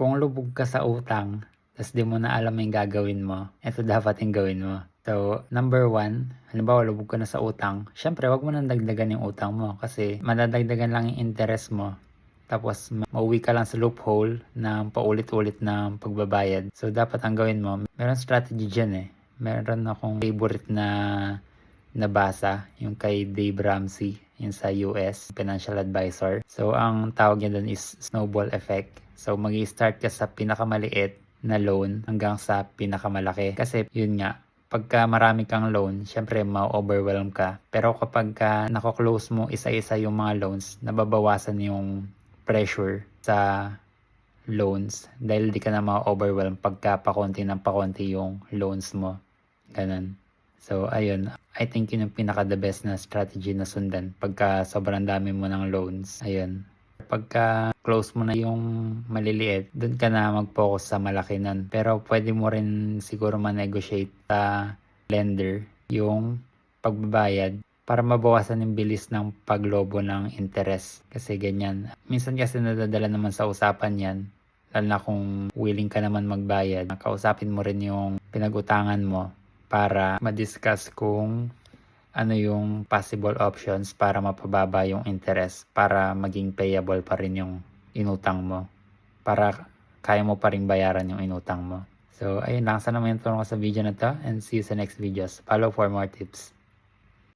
kung lubog ka sa utang, tapos di mo na alam yung gagawin mo, ito dapat yung gawin mo. So, number one, halimbawa lubog ka na sa utang, syempre wag mo nang dagdagan yung utang mo kasi madadagdagan lang yung interest mo. Tapos, ma- mauwi ka lang sa loophole ng paulit-ulit ng pagbabayad. So, dapat ang gawin mo, meron strategy dyan eh. Meron akong favorite na nabasa, yung kay Dave Ramsey, yung sa US, financial advisor. So, ang tawag niya doon is snowball effect. So, mag start ka sa pinakamaliit na loan hanggang sa pinakamalaki. Kasi, yun nga, pagka marami kang loan, syempre ma-overwhelm ka. Pero kapag ka nako-close mo isa-isa yung mga loans, nababawasan yung pressure sa loans dahil di ka na ma-overwhelm pagka pakonti ng pakonti yung loans mo. Ganun. So, ayun. I think yun yung pinaka the best na strategy na sundan pagka sobrang dami mo ng loans. Ayun. Pagka close mo na yung maliliit, dun ka na mag-focus sa malaki nun. Pero pwede mo rin siguro ma-negotiate sa lender yung pagbabayad para mabawasan yung bilis ng paglobo ng interest. Kasi ganyan. Minsan kasi nadadala naman sa usapan yan. Lalo na kung willing ka naman magbayad. Kausapin mo rin yung pinag-utangan mo para ma-discuss kung ano yung possible options para mapababa yung interest para maging payable pa rin yung inutang mo. Para kaya mo pa rin bayaran yung inutang mo. So, ayun lang. Sana may ko sa video na to and see you sa next videos. Follow for more tips.